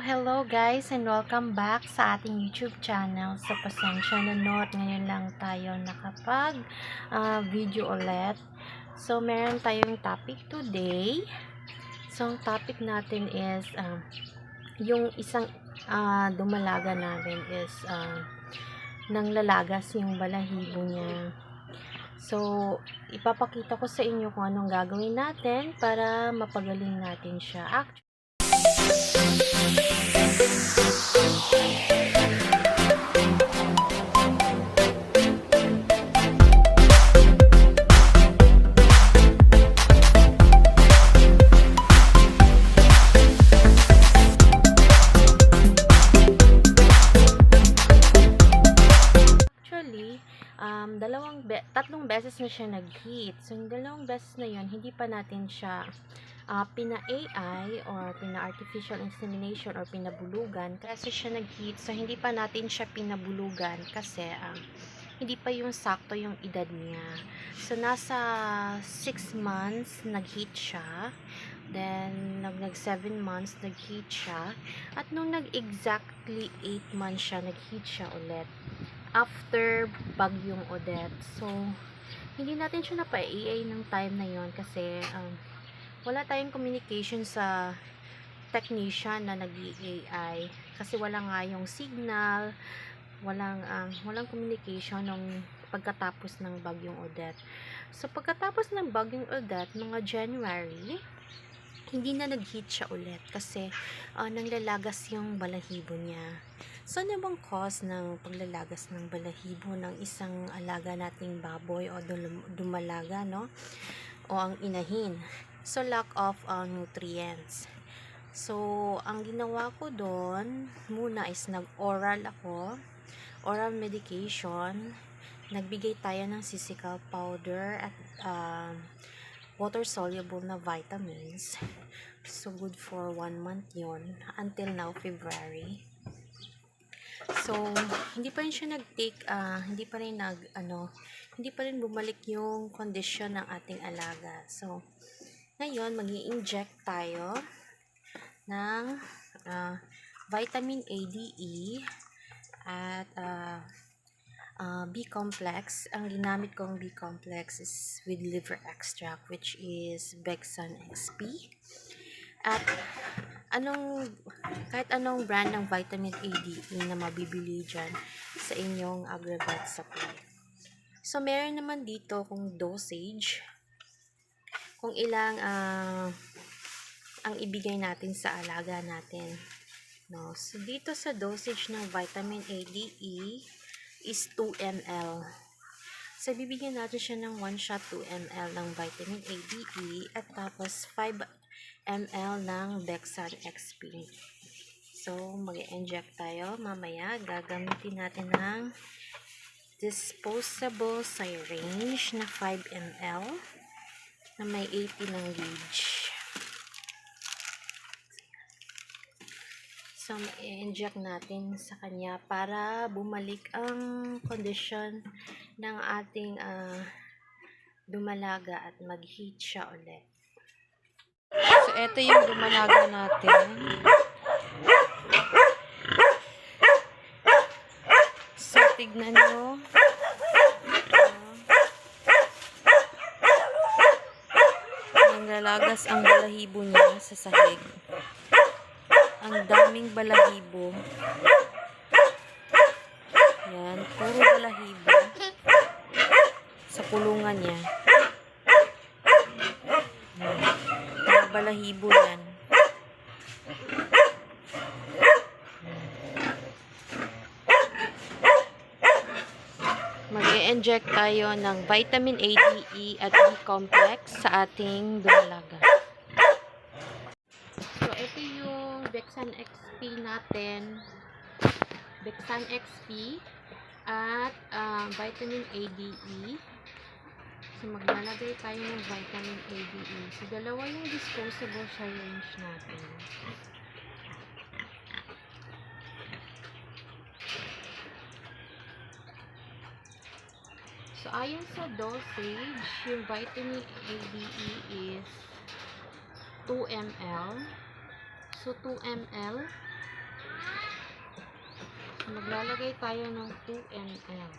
hello guys and welcome back sa ating YouTube channel. Sa pasensya na note, ngayon lang tayo nakapag ah, video ulit. So, meron tayong topic today. So, ang topic natin is ah, yung isang ah, dumalaga natin is uh, nang lalagas yung balahibo niya. So, ipapakita ko sa inyo kung anong gagawin natin para mapagaling natin siya. Actually, um, dalawang be- tatlong beses na siya nag-heat. So, yung dalawang beses na yon hindi pa natin siya ah, pina-AI or pina-artificial insemination or pinabulugan kasi siya nag-heat. So, hindi pa natin siya pinabulugan kasi um, hindi pa yung sakto yung edad niya. So, nasa 6 months nag-heat siya. Then, nag, nag 7 months nag-heat siya. At nung nag-exactly 8 months siya, nag-heat siya ulit after bagyong Odette. So, hindi natin siya napa-EA ng time na yon kasi um, wala tayong communication sa technician na nag-AI kasi wala nga yung signal, walang um, walang communication nung pagkatapos ng bagyong Odette. So, pagkatapos ng bagyong Odette, mga January, hindi na nag-heat siya ulit kasi uh, nanglalagas yung balahibo niya. So, ano bang cause ng paglalagas ng balahibo ng isang alaga nating baboy o dum- dumalaga, no? O ang inahin. So, lack of uh, nutrients. So, ang ginawa ko doon, muna is nag-oral ako. Oral medication. Nagbigay tayo ng sisical powder at uh, water-soluble na vitamins. So, good for one month yon Until now, February. So, hindi pa rin siya nag-take, ah, hindi pa rin nag, ano, hindi pa rin bumalik yung condition ng ating alaga. So, ngayon, mag inject tayo ng ah, vitamin A, D, E, at ah, ah, B-complex. Ang ginamit kong B-complex is with liver extract, which is Bexan XP. At anong kahit anong brand ng vitamin A, D, E na mabibili dyan sa inyong aggregate supply. So, meron naman dito kung dosage, kung ilang ah, ang ibigay natin sa alaga natin. No? So, dito sa dosage ng vitamin A, D, E is 2 ml. So, bibigyan natin siya ng 1 shot 2 ml ng vitamin A, D, E at tapos 5 ml ng Bexan XP. So, mag-inject tayo. Mamaya, gagamitin natin ng disposable syringe na 5 ml na may 80 ng gauge. So, i-inject natin sa kanya para bumalik ang condition ng ating ah, dumalaga at mag-heat siya ulit. So, ito yung dumalaga natin. So, tignan nyo. Nanglalagas ang balahibo niya sa sahig. Ang daming balahibo. Yan, puro balahibo. Sa kulungan niya. Yan. Balahibo yan. Mag inject tayo ng vitamin A, D, E at B complex sa ating dumalaga. So, ito yung Bexan XP natin. Bexan XP at ah, vitamin A, D, E. So, maglalagay tayo ng vitamin A, D, E. So, dalawa yung disposable syringe natin. So, ayon sa dosage, yung vitamin A, D, E is 2 ml. So, 2 ml maglalagay tayo ng 2 ml.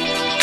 And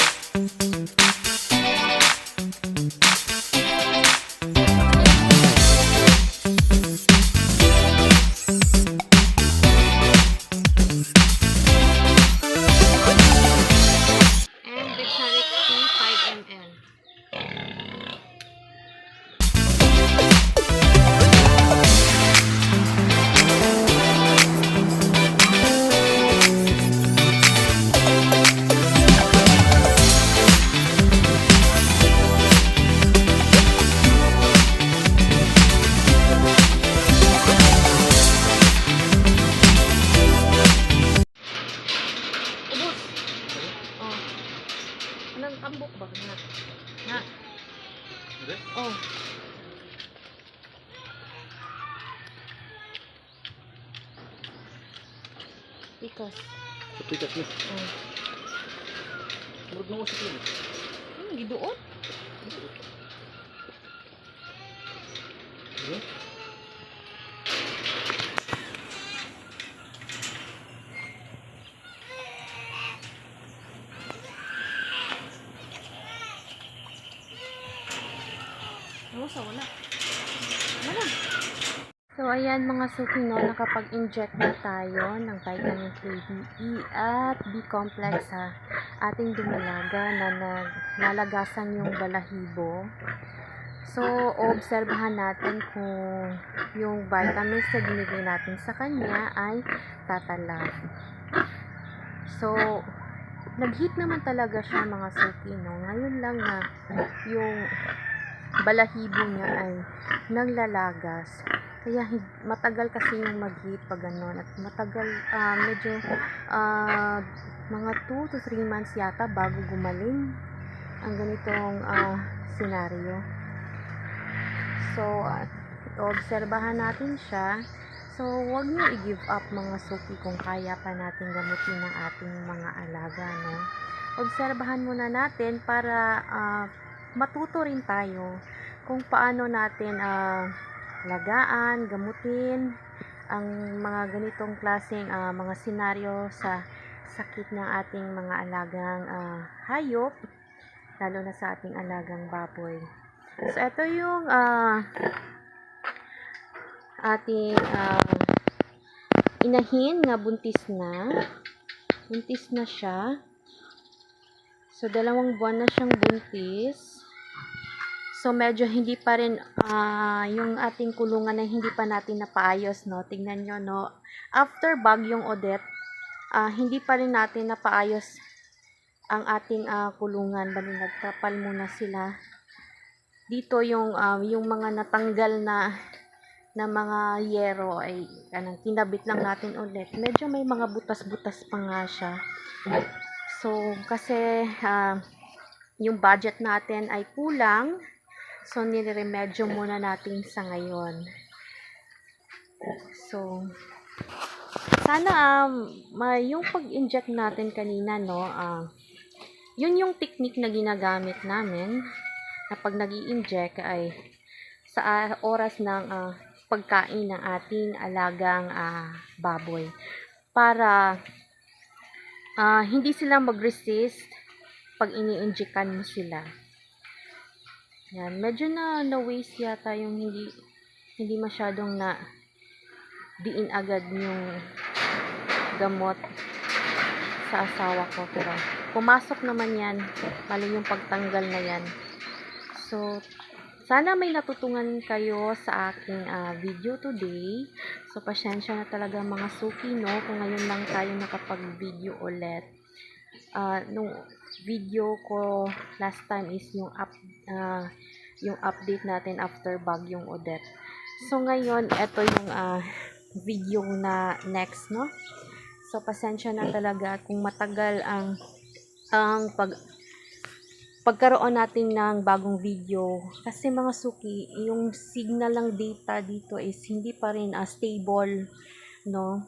Pikas. Sa pikas niya. Oh. Murag na usap yun. Hmm, giduot. Ano? Ano sa? Wala. So, ayan mga suki, nakapag-inject na tayo ng vitamin K, D, E, at B-complex sa ating dumalaga na nalagasan yung balahibo. So, obserbahan natin kung yung vitamins na binigay natin sa kanya ay tatalab. So, nag-hit naman talaga siya mga suki. Ngayon lang na yung balahibo niya ay naglalagas. Kaya matagal kasi yung mag-hit pag gano'n. At matagal, ah, medyo ah, mga 2 to 3 months yata bago gumaling ang ganitong ah, senaryo. So, ah, obserbahan natin siya. So, huwag niyo i-give up mga suki kung kaya pa natin gamutin ng ating mga alaga, no? Obserbahan muna natin para ah, matuto rin tayo kung paano natin ah, lagaan, gamutin ang mga ganitong klaseng ah, mga senaryo sa sakit ng ating mga alagang ah, hayop, lalo na sa ating alagang baboy. So, ito yung ah, ating ah, inahin na buntis na. Buntis na siya. So, dalawang buwan na siyang buntis. So, medyo hindi pa rin ah, yung ating kulungan na hindi pa natin napaayos, no? Tingnan nyo, no? After bagyong Odette, ah, hindi pa rin natin napaayos ang ating ah, kulungan. Bali, nagtapal muna sila. Dito yung, ah, yung mga natanggal na na mga yero ay anong kinabit lang natin ulit. Medyo may mga butas-butas pa nga siya. So, kasi ah, yung budget natin ay kulang. So, niremedyo muna natin sa ngayon. So, sana um, yung pag-inject natin kanina, no, ah, yun yung technique na ginagamit namin na pag nag inject ay sa ah, oras ng ah, pagkain ng ating alagang ah, baboy para ah, hindi sila mag-resist pag ini-injectan mo sila. Yan, medyo na na-waste yata yung hindi hindi masyadong na diin agad yung gamot sa asawa ko. Pero pumasok naman yan. Lalo yung pagtanggal na yan. So sana may natutungan kayo sa aking ah, video today. So pasensya na talaga mga suki no? Kung ngayon lang tayo nakapag-video ulit. Ah, nung video ko last time is yung up ah, yung update natin after bagyong Odette. So ngayon, ito yung ah, video na next, no? So pasensya na talaga kung matagal ang ang pag pagkaroon natin ng bagong video kasi mga suki yung signal ng data dito is hindi pa rin ah, stable no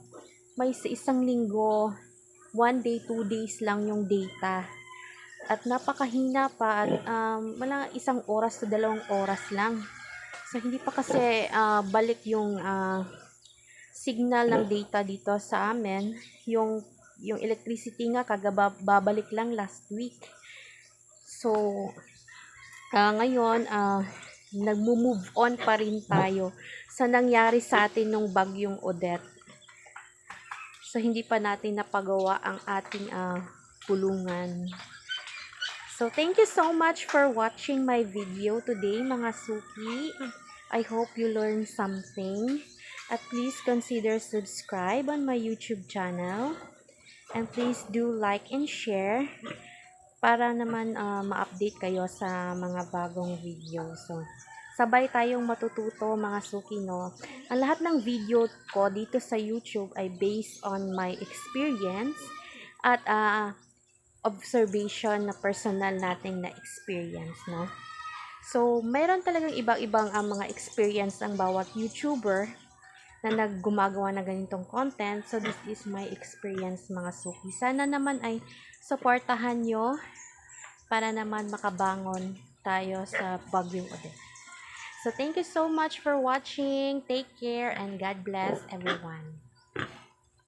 may sa isang linggo one day, two days lang yung data. At napakahina pa at um, wala isang oras to dalawang oras lang. So, hindi pa kasi ah, balik yung ah, signal ng data dito sa amin. Yung, yung electricity nga, kagababalik lang last week. So, ah, ngayon, ah, nagmo-move on pa rin tayo sa nangyari sa atin nung bagyong Odette. So, hindi pa natin napagawa ang ating ah, pulungan. So, thank you so much for watching my video today, mga suki. I hope you learned something. At please consider subscribe on my YouTube channel. And please do like and share para naman ah, ma-update kayo sa mga bagong video. So, sabay tayong matututo mga suki, no? Ang lahat ng video ko dito sa YouTube ay based on my experience at ah, observation na personal nating na experience, no? So, mayroon talagang ibang-ibang ang mga experience ang bawat YouTuber na naggumagawa ng ganitong content. So, this is my experience, mga suki. Sana naman ay supportahan nyo para naman makabangon tayo sa Bagyong Odette. So, thank you so much for watching. Take care and God bless everyone.